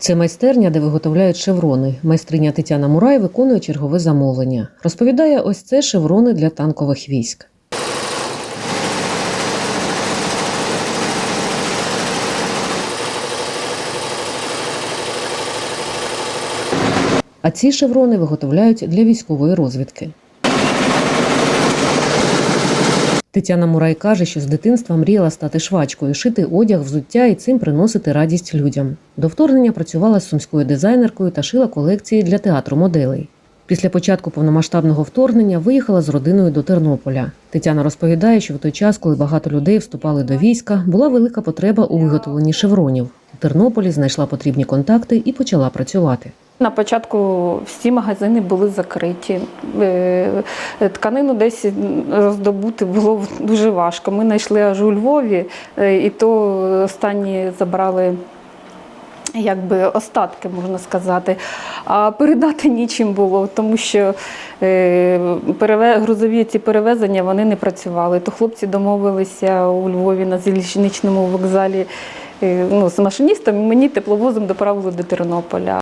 Це майстерня, де виготовляють шеврони. Майстриня Тетяна Мурай виконує чергове замовлення. Розповідає, ось це шеврони для танкових військ. А ці шеврони виготовляють для військової розвідки. Тетяна Мурай каже, що з дитинства мріяла стати швачкою, шити одяг, взуття і цим приносити радість людям. До вторгнення працювала з сумською дизайнеркою та шила колекції для театру моделей. Після початку повномасштабного вторгнення виїхала з родиною до Тернополя. Тетяна розповідає, що в той час, коли багато людей вступали до війська, була велика потреба у виготовленні шевронів. У Тернополі знайшла потрібні контакти і почала працювати. На початку всі магазини були закриті. Е, Тканину десь роздобути було дуже важко. Ми знайшли аж у Львові, е, і то останні забрали. Якби остатки можна сказати, а передати нічим було, тому що е, грузові ці перевезення вони не працювали. То хлопці домовилися у Львові на залізничному вокзалі е, ну, з машиністом, мені тепловозом доправили до Тернополя.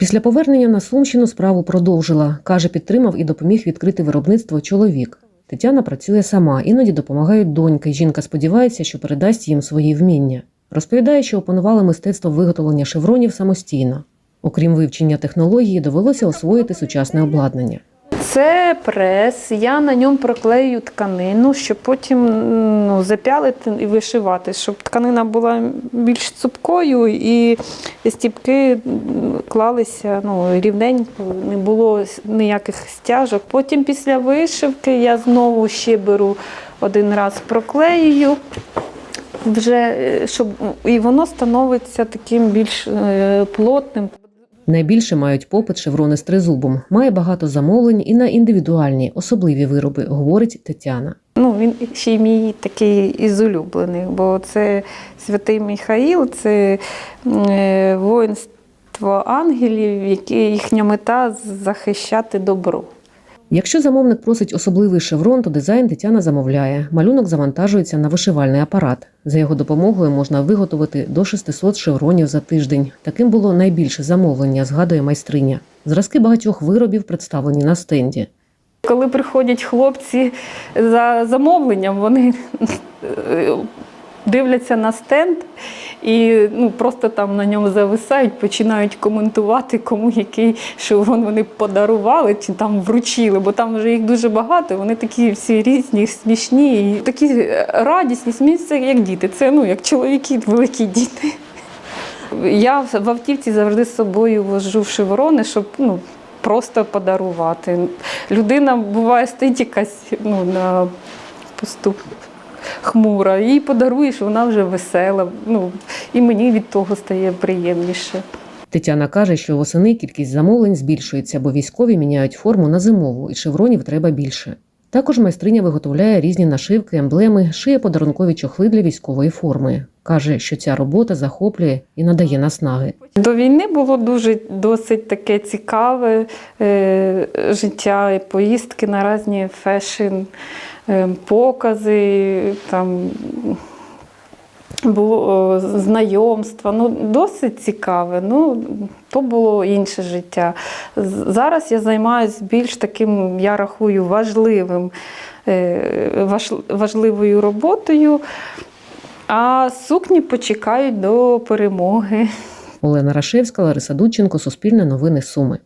Після повернення на Сумщину справу продовжила. Каже, підтримав і допоміг відкрити виробництво чоловік. Тетяна працює сама, іноді допомагають доньки. Жінка сподівається, що передасть їм свої вміння. Розповідає, що опанувала мистецтво виготовлення шевронів самостійно. Окрім вивчення технології, довелося освоїти сучасне обладнання. Це прес. Я на ньому проклею тканину, щоб потім ну, запялити і вишивати, щоб тканина була більш цупкою і стіпки клалися ну, рівненько, не було ніяких стяжок. Потім після вишивки я знову ще беру один раз проклеюю. Вже е, щоб і воно становиться таким більш е, плотним. Найбільше мають попит шеврони з тризубом. Має багато замовлень і на індивідуальні, особливі вироби, говорить Тетяна. Ну, він ще й мій такий із улюблених, бо це святий Михаїл, це е, воїнство ангелів, які їхня мета захищати добро. Якщо замовник просить особливий шеврон, то дизайн Тетяна замовляє. Малюнок завантажується на вишивальний апарат. За його допомогою можна виготовити до 600 шевронів за тиждень. Таким було найбільше замовлення, згадує майстриня. Зразки багатьох виробів представлені на стенді. Коли приходять хлопці за замовленням, вони е, дивляться на стенд і ну, просто там на ньому зависають, починають коментувати, кому який шеврон вони подарували чи там вручили, бо там вже їх дуже багато, вони такі всі різні, смішні, і такі радісні, сміються, як діти. Це ну, як чоловіки, великі діти. Я в автівці завжди з собою вожу шеврони, щоб ну, просто подарувати. Людина буває стоїть якась ну, на посту хмура, їй подаруєш, вона вже весела. Ну, і мені від того стає приємніше. Тетяна каже, що восени кількість замовлень збільшується, бо військові міняють форму на зимову, і шевронів треба більше. Також майстриня виготовляє різні нашивки, емблеми, шиє подарункові чохли для військової форми. Каже, що ця робота захоплює і надає наснаги. До війни було дуже досить таке цікаве е, життя, і поїздки на різні фешн, покази, там було знайомства. Ну, досить цікаве. Ну, то було інше життя. Зараз я займаюся більш таким, я рахую, важливим, е, важливою роботою. А сукні почекають до перемоги. Олена Рашевська, Лариса Дудченко, Суспільне новини Суми.